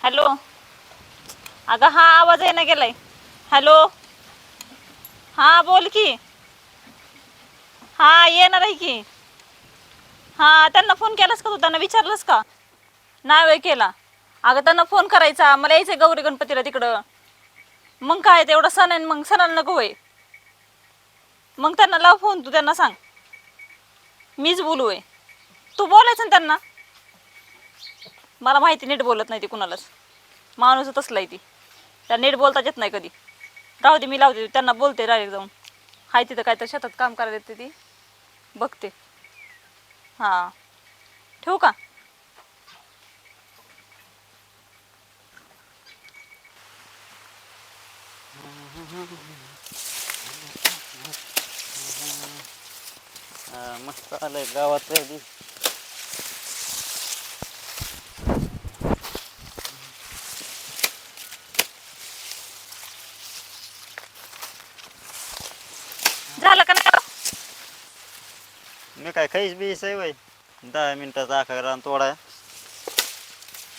Hello. अगं हा आवाज आहे ना गेलाय. हॅलो. हा बोल की. हा येणार आहे की. हा त्यांना फोन केलास का तू? त्यांना विचारलंस का? नाही वेळ केला. अगं त्यांना फोन करायचा. मला यायचं गौरी गणपतीला तिकडं. मग काय तेवढा सण आहे मग सणाला नको होय. मग त्यांना लाव फोन तू त्यांना सांग. मीच बोलू आहे तू बोलायचं ना त्यांना. मला माहिती नीट बोलत नाही ती कुणालाच. माणूस असला आहे ती. त्या नीट बोलताच येत नाही कधी. राहू दे मी लावते. त्यांना बोलते डायरेक्ट जाऊन. हाय तिथं काय तर शेतात काम करायला येते ती. बघते. हां. ठेवू का? मस्त आलंय गावात बी झालं का नाही खाईस बीस आहे वय दहा मिनिटाचा आखा रान तोडा.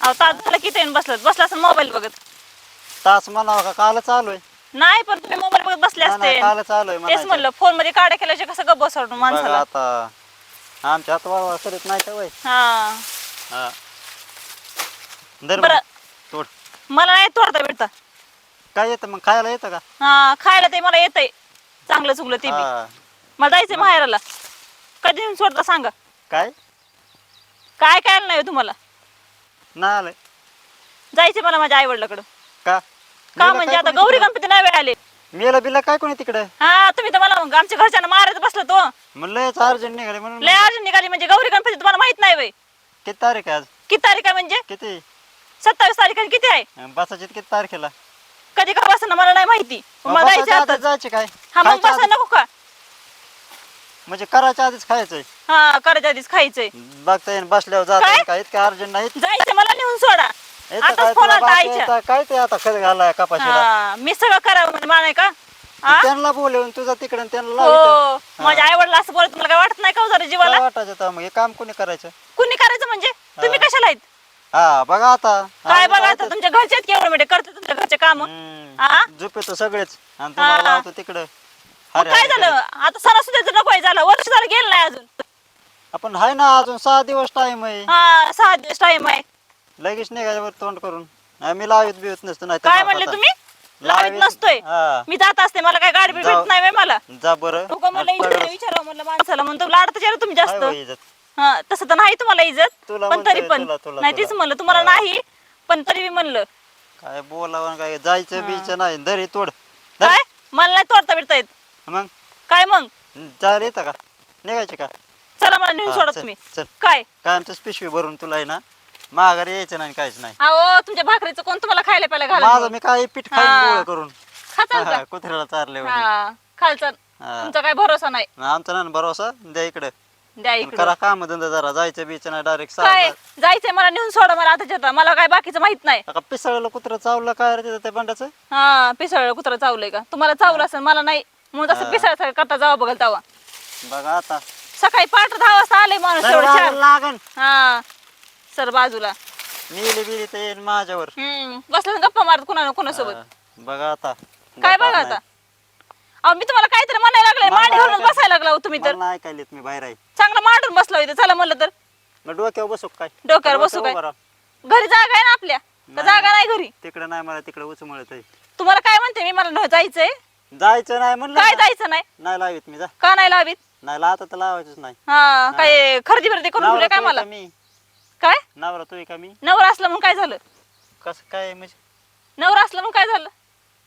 अहो तास झालं किती येऊन बसलं बसला असं मोबाईल बघत. तास म्हणावं का? काल चालू आहे. नाही पण तुम्ही मोबाईल बघत बसले नाही, असते. काल चालू आहे तेच म्हणायचं. म्हणलं फोनमध्ये काड्या केल्याचे कसं गप्प बसवणं बघा माणसाला? आता. आमच्या हात वाळवा करीत नाही का वय हा. हा. दर बरं. मग, तोड. मला नाही तोडता भेटता. काय येतं मग? खायला येतं का? हा खायला ते मला येतंय. चांगलं चुकलं ते बी. हा. मला जायचंय माहेराला कधी येऊन सोडता सांगा. काय? काय काय नाही हो तुम्हाला? नाही आलंय. जायचंय मला माझ्या आई वडिलाकडं का? का मेलं म्हणजे काय आता कोणी गौरी तिकडं? गणपती नाही वेळ आले. मेला बिला काय कोणी तिकडे? हा तुम्ही तर मला आमच्या घरच्यांना मारायचं बसलं तो. म्हणलं याचं अर्जंट निघाले म्हणून. लय अर्जंट निघाली म्हणजे गौरी गणपती तुम्हाला माहीत नाही वय किती तारीख आहे आज? किती तारीख आहे म्हणजे? किती? सत्तावीस तारीख आहे, किती आहे? बसायची किती तारखेला? कधी का बसा मला नाही माहिती. मग मला जायचं आता. जायचे काय? हा मग खायच्या बसा नको का? म्हणजे करायच्या आधीच खायचंय. हा करायच्या आधीच खायचंय. बघता येईन बसल्यावर जात काय? येईन काय? इतकं अर्जंट नाही. जायचं मला नेऊन सोडा. येतं काय आताच फोन तुला आला बाकी आईच्या. येतं? काय ते आता खत घालाय कपाशीला? हा मी सगळं करावं म्हणजे मला नाही का हा? त्यांना बोलवून तुझा तिकडे त्यांना हो माझ्या आई वडील असं बोलत मला काय वाटत नाही का हो जरा जीवाला? वाटायचं तर मग हे काम कोणी करायचं? कुणी करायचं म्हणजे? तुम्ही कशाला आहेत? हा बघा आता. काय बघा आता तुमच्या घरचे केवढे म्हणजे करते तुमच्या घरचे काम. हा? झोपेतो सगळेच. आणि तुम्हाला हा. लावतो तिकडं. अरे काय अरे झालं? आता सणासुद्याचं नको झालं. वर्ष झालं गेलं नाही अजून. आपण हाय ना अजून सहा दिवस टाइम आहे. हा सहा दिवस टाइम आहे. लगेच निघायवर तोंड करून. आम्ही लावित बिवत नसतो नाही काय म्हणले तुम्ही? लावित नसतोय. हा. मी जात असते मला काय गाडी जाऊ. भेटत नाही बाई मला. जा बरं. मला इज्जत विचारावं म्हणलं माणसाला म्हणतो लाडतं जरा तुम्ही हाय जास्त. बाई इज्जत. हा तसं तर नाही तुम्हाला इज्जत तुला पण तरी पण. तुला, तुला, नाही तीच तुला. म्हणलं तुम्हाला. नाही पण तरी मी म्हणलं. काय बोलावं काय जायचं बीचं नाही दरी तोड. काय? मला नाही तोडता बिडता येत. मग? काय मग? जायला येतं का? निघायचे का? चला मला नेऊन हा, सोडा चल, तुम्ही. चल. काय? काय आमचं पिशवी भरून तुला आहे ना माघारी यायचं नाही काहीच नाही. अहो तुमच्या भाकरीचं कोण तुम्हाला खायला प्यायला माझं घाला मी काय पीठ खाईन हा. गोळा करून. खाचाल हा, कुत्र्याला चारले हा खालचा हा. तुमचा काय भरोसा नाही. आमचा ना भरोसा. द्या इकडे. द्या इकडे. करा काम धंदा जरा. जायचं बीचं नाही डायरेक्ट काय? जायचंय मला नेऊन सोडा मला आता जाता मला काय बाकीचं माहीत नाही. का पिसाळ्याला कुत्र चावलं काय रे तिथं त्या बंडाचं? हा पिसळ कुत्र चावलंय का? तुम्हाला चावलं असेल मला नाही. म्हणून तसं हा. पिसळ करता जावं बघल तेव्हा. बघा आता. सकाळी पाठ दहा वाजता आले माणूस एवढं लागन. हा सर बाजूला. मिली बिली तर येईन माझ्यावर. हम्म बसलं गप्पा मारत कुणा कोणासोबत. हा, बघा आता. काय बघा. आता? अहो मी तुम्हाला काहीतरी म्हणायला लागले मला मांडी घालून बसायला लागला हो तुम्ही तर. मला ऐकायला येत मी बाहेर आहे. चांगलं मांडून बसला इथं. चला म्हणलं तर. मग डोक्यावर बसू काय? डोक्यावर बसू काय? उभं राहा. घरी जागा आहे ना आपल्या. का नाही. जागा नाही घरी. तिकडे नाही मला तिकडे उचमळत आहे तुम्हाला काय म्हणते मी? मला न- जायचंय. जायचं नाही म्हणलं काय ना. जायचं नाही? नाही लावित मी जा. का नाही लावीत? नाही लावता तर लावायचंच नाही. हा काय खरेदी बिर्दी करून ठेवले नवरा काय तोय मला? का मी? काय? नवरा तोय का मी? नवरा असलं म्हणून काय झालं? कसं काय म्हणजे? नवरा असलं म्हणून काय झालं?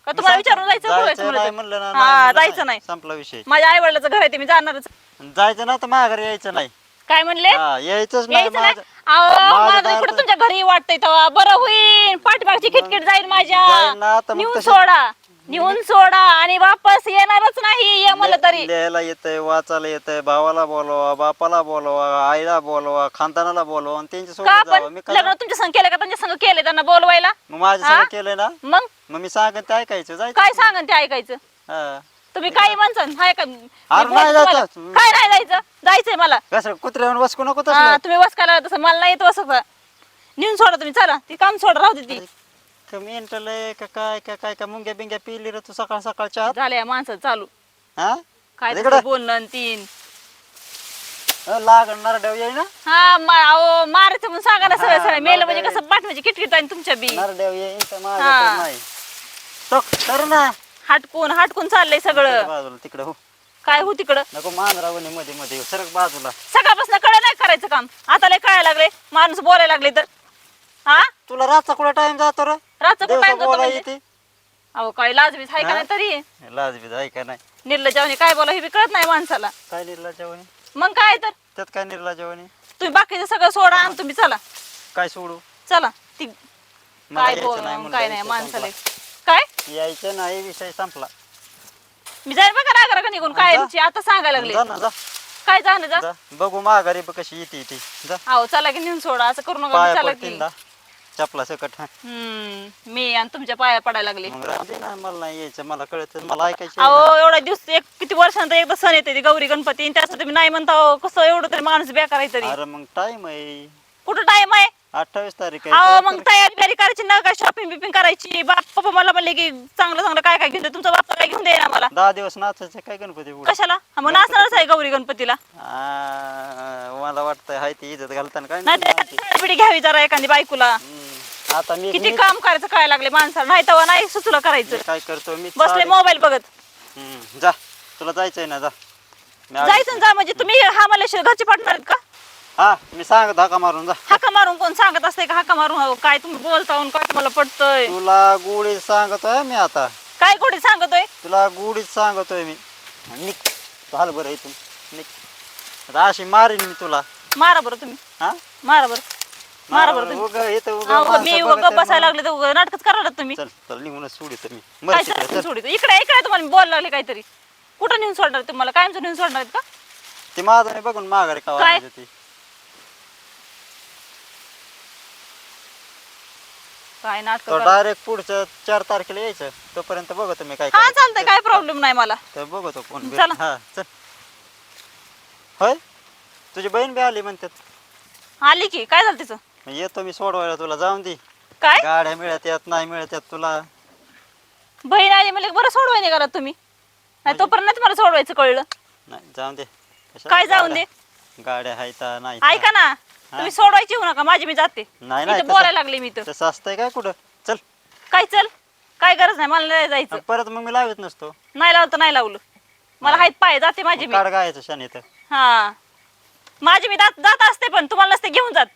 का तुम्हाला विचारून जायचं बोलायचं नाही म्हणलं म्हणलं ना? नाही हा म्हणलं जायचं नाही. संपला विषय. माझ्या आई वडिलाचं घर आहे ते मी जाणारच. जायचं ना तर माझ्या घरी यायचं नाही. काय म्हणले? हा, यायचंच नाही यायचं नाही? माझं- अहो माझं मला दार इकडे तर- तुमच्या घरी वाटतंय तेव्हा. बरं होईल पाठीमागची खिटखिट जाईल माझ्या. जाईल ना, तर मग नेऊन तशी- सोडा. नेऊन सोडा आणि वापस येणारच नाही ये म्हणलं तरी लिहायला येतंय वाचायला येतंय भावाला बोलवा बापाला बोलवा आईला बोलवा खानदानाला बोलवा आणि त्यांच्या का सोबत जावं. मी पण काय लग्न तुमच्या संग केलं का? त्यांच्या संग केलं त्यांना बोलवायला? मग माझ्या हा? सगळं केलंय ना? मग? मग मी सांगत ते ऐकायचं जायचं. काय सांगन ते ऐकायचं? हा. तुम्ही काही म्हणसान? हाय का मी अरे बोलते नाही तुम्हाला. जायचं. काय नाही जायचं? जायचं मला. कसं कुत्र्यावर बसकू नको हा तसलं तुम्ही वसकायला तसं. मला नाही येत वसकता नेऊन सोडा तुम्ही चला. ती काम सोडा राहू दे ती. का मेंटल आहे का काय का काय का मुंग्या बिंग्या पिली रे तू सकाळ सकाळ चहा? झाल्या माणसं चालू. हा? काय इकडं. तुझं बोलणं आणि तीन. अ, लागणार डेव येई ना हा मा- अहो, मारायचं म्हणून सांगा ना सगळं हा, सगळं मेलं म्हणजे. कसं पाठवायची किटकिट आणि तुमच्या बी. नरडेव येईन तर हा. नाही. टोक तर ना. हटकून हटकून चाललंय सगळं. बाजूला तिकडे हो. काय हो तिकडं? नको मांजरावणी मध्ये मध्ये येऊ. सरक बाजूला. सकाळपासून कळ नाही करायचं काम. आता लय कळायला लागले माणूस बोलायला लागले तर. हा? तुला रातचा कुठे टाइम जातो रे? रातचं दिवसा काय बोला म्हणजे. येते. अहो काय लाजबीज आहे का हा? नाही तरी? लाज बीज आहे का नाही? निर्लजावणी काय बोला हे बी कळत नाही माणसाला. काय निर्ला जेवणी? मग काय तर? त्यात काय निर्ला जेवणी? तुम्ही बाकीचं सगळं सोडा आणि तुम्ही चला. काय सोडू? चला ती मला काय यायचं बोल नाही म्हणलं, काय नाही विषय माणसाला. संपला. काय? यायचं नाही विषय संपला. मी जाईल बघा रागा रागा निघून काय आता सांगायला लागले. जा ना जा. काय जाणं जा. जा. बघू माघारी बघ कशी येते ती. जा. अहो चला की नेऊन सोडा असं करू नका पाया चला पडतील की. ना चपला सकट हा. हम्म मी आणि तुमच्या पाया पडायला लागले. मग राहू दे ना मला नाही यायचं मला कळत मला ऐकायचं अहो एवढा. दिवस एक किती वर्षानंतर एकदा सण येते ती गौरी गणपती आणि त्यासाठी तुम्ही नाही म्हणता अहो, कसं एवढं तरी माणूस बेकार आहे तरी. अरे मग टाइम आहे. कुठं टाइम आहे? अठ्ठावीस तारीख अहो आहे मग तयारी बियारी करायची ना काय शॉपिंग बिपिंग करायची? बाप पप्पा मला म्हणले की चांगलं चांगलं काय काय घेऊन दे तुमचा बाप काय घेऊन दे ना मला. दहा दिवस नाचायचं काय गणपती पुढे? कशाला? हा, मग नाचणारच आहे गौरी गणपतीला? मला वाटतं हाय ती इज्जत घालताना काय नाही तर एखादी घ्यावी जरा एखादी बायकोला. हम्म. आता मी किती मी- काम करायचं काय लागले माणसाला? नाही तेव्हा नाही सुचलं करायचं. काय करतो मी बसले मोबाईल बघत. हम्म, जा तुला जायचंय ना जा. मी आलो. जायचं ना जा म्हणजे तुम्ही हा मला शे- घरचे पाठणार आहेत का? हा मी सांग धाका मारून जा. हाका मारून कोण सांगत असते का हाका मारून? काय तुम्ही बोलता आणि काय तुम्हाला पटतंय? तुला गुढीत सांगतोय मी आता. काय कोणी सांगतोय? तुला गुढीत सांगतोय मी. निक हाल बरं इथून. निक आता अशी मारीन मी तुला. मारा बरं तुम्ही. हा? मारा बरं. मारा बरं तुम्ही. उगा इथं उगा अहो, माणसं मी बघत उगा आहे बसायला म्हणून. लागले तर नाटकच करायला तुम्ही. चल चल निघूनच सोडित मी. काय मर तिकडे सर चल. सोडित. इकडे इकडे तुम्हाला. बोलायला लागले काहीतरी. कुठं नेऊन सोडणार तुम्हाला? कायमचं नेऊन सोडणार आहेत का? ती माझं बघून माघारी काय? काय नाटक डायरेक्ट पुढच्या चार तारखेला यायचं. तोपर्यंत बघतो मी काय हा करायचं. चालतंय. काय प्रॉब्लेम नाही मला. तर बघतो. चला. हा चल. होय? तुझी बहीण बी आली म्हणतात. आली की. काय झालं तिचं? येतो मी सोडवायला तुला. जाऊन दे. काय? गाड्या मिळत यात नाही मिळत यात तुला. बहीण आली म्हणजे बरं सोडवाय निघाला तुम्ही. नाही तोपर्यंत नाही तुम्हाला सोडवायचं कळलं. नाही जाऊन दे. कशाला काय जाऊन दे? गाड्या- गाड्या आहेत नाही. ऐका ना. तुम्ही सोडवायची येऊ नका माझी मी जाते. नाही इथं बोलायला लागले मी तर तसं असतंय काय कुठं? चल. काय चल? काय गरज नाही मला नाही जायचं. परत मग मी लावत नसतो. नाही लावलं तर नाही लावलं. मला हायत पाय जाते माझी मी. काढ गायचं शान इथं हा. माझी मी जात जात असते पण तुम्हाला नसते घेऊन जात.